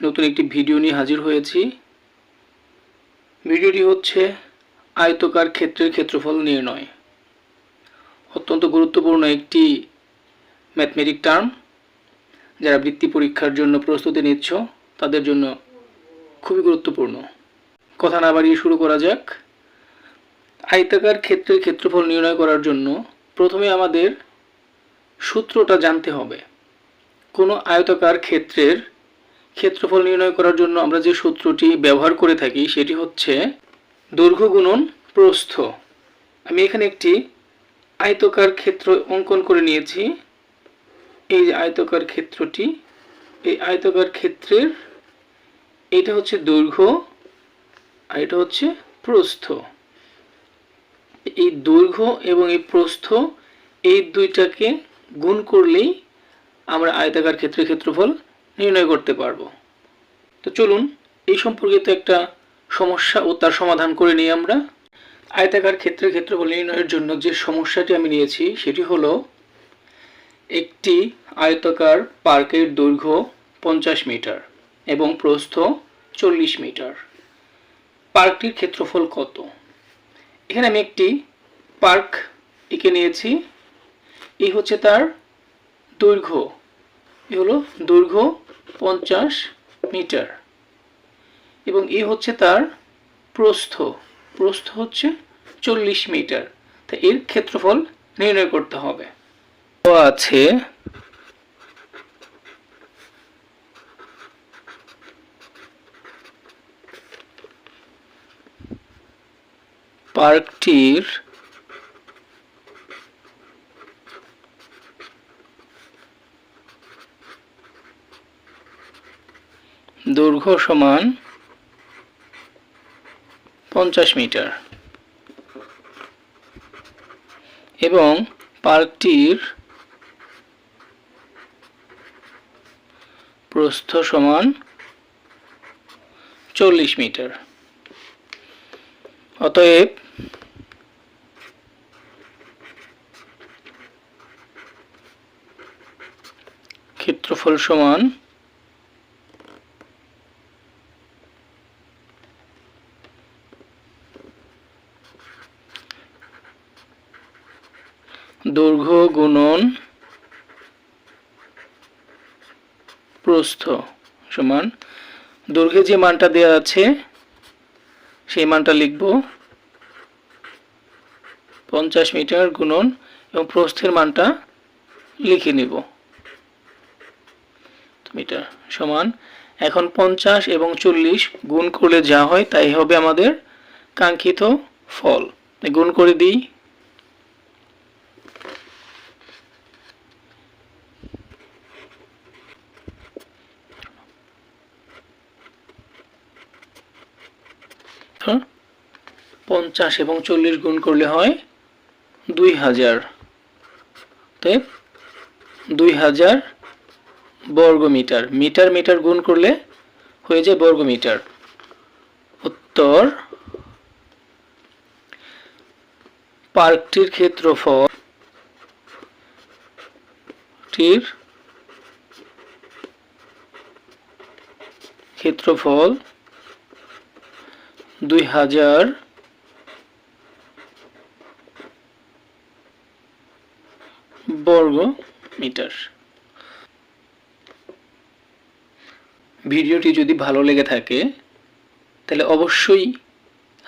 নতুন একটি ভিডিও নিয়ে হাজির হয়েছি। ভিডিওটি হচ্ছে আয়তকার ক্ষেত্রের ক্ষেত্রফল নির্ণয়। অত্যন্ত গুরুত্বপূর্ণ একটি ম্যাথমেটিক টার্ম যারা বৃত্তি পরীক্ষার জন্য প্রস্তুতি নিচ্ছ, তাদের জন্য খুবই গুরুত্বপূর্ণ। কথা না বাড়িয়ে শুরু করা যাক। আয়তাকার ক্ষেত্রের ক্ষেত্রফল নির্ণয় করার জন্য প্রথমে আমাদের সূত্রটা জানতে হবে। কোনো আয়তাকার ক্ষেত্রের ক্ষেত্রফল নির্ণয় করার জন্য আমরা যে সূত্রটি ব্যবহার করে থাকি সেটি হচ্ছে দৈর্ঘ্য গুণন প্রস্থ। আমি এখানে একটি আয়তকার ক্ষেত্র অঙ্কন করে নিয়েছি। এই যে আয়তকার ক্ষেত্রটি, এই আয়তকার ক্ষেত্রের এটা হচ্ছে দৈর্ঘ্য আর এটা হচ্ছে প্রস্থ। এই দৈর্ঘ্য এবং এই প্রস্থ এই দুইটাকে গুণ করলেই আমরা আয়তাকার ক্ষেত্রের ক্ষেত্রফল নির্ণয় করতে পারব। তো চলুন, এই সম্পর্কিত একটা সমস্যা ও তার সমাধান করে নিই আমরা। আয়তাকার ক্ষেত্রে ক্ষেত্রফল নির্ণয়ের জন্য যে সমস্যাটি আমি নিয়েছি, সেটি হলো একটি আয়তাকার পার্কের দৈর্ঘ্য পঞ্চাশ মিটার এবং প্রস্থ চল্লিশ মিটার। পার্কটির ক্ষেত্রফল কত? এখানে আমি একটি পার্ক এঁকে নিয়েছি। এই হচ্ছে তার দৈর্ঘ্য। এ হলো দৈর্ঘ্য পঞ্চাশ মিটার। এবং এই হচ্ছে তার প্রস্থ। প্রস্থ হচ্ছে চল্লিশ মিটার। তা এর ক্ষেত্রফল নির্ণয় করতে হবে। আছে পার্কটির দৈর্ঘ্য সমান পঞ্চাশ মিটার। এবং পার্কটির প্রস্থ সমান চল্লিশ মিটার। অতএব ক্ষেত্রফল সমান দৈর্ঘ্য গুণন প্রস্থ সমান। দৈর্ঘ্যে যে মানটা দেওয়া আছে, সেই মানটা লিখব পঞ্চাশ মিটার গুণন এবং প্রস্থের মানটা লিখে নিব। মিটার সমান। এখন পঞ্চাশ এবং চল্লিশ গুণ করলে যা হয়, তাই হবে আমাদের কাঙ্ক্ষিত ফল। গুণ করে দিই হ্যাঁ? পঞ্চাশ এবং চল্লিশ গুণ করলে হয় দুই হাজার। তাই দুই হাজার বর্গ মিটার মিটার গুণ করলে হয়ে যায় বর্গ মিটার উত্তর, পার্কটির ক্ষেত্রফল টির ক্ষেত্রফল দুই হাজার বর্গ মিটার। ভিডিওটি যদি ভালো লেগে থাকে, তাহলে অবশ্যই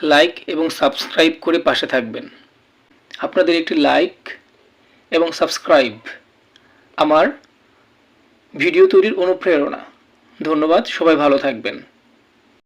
লাইক এবং সাবস্ক্রাইব করে পাশে থাকবেন। আপনাদের একটি লাইক এবং সাবস্ক্রাইব আমার ভিডিও তৈরির অনুপ্রেরণা। ধন্যবাদ, সবাই ভালো থাকবেন।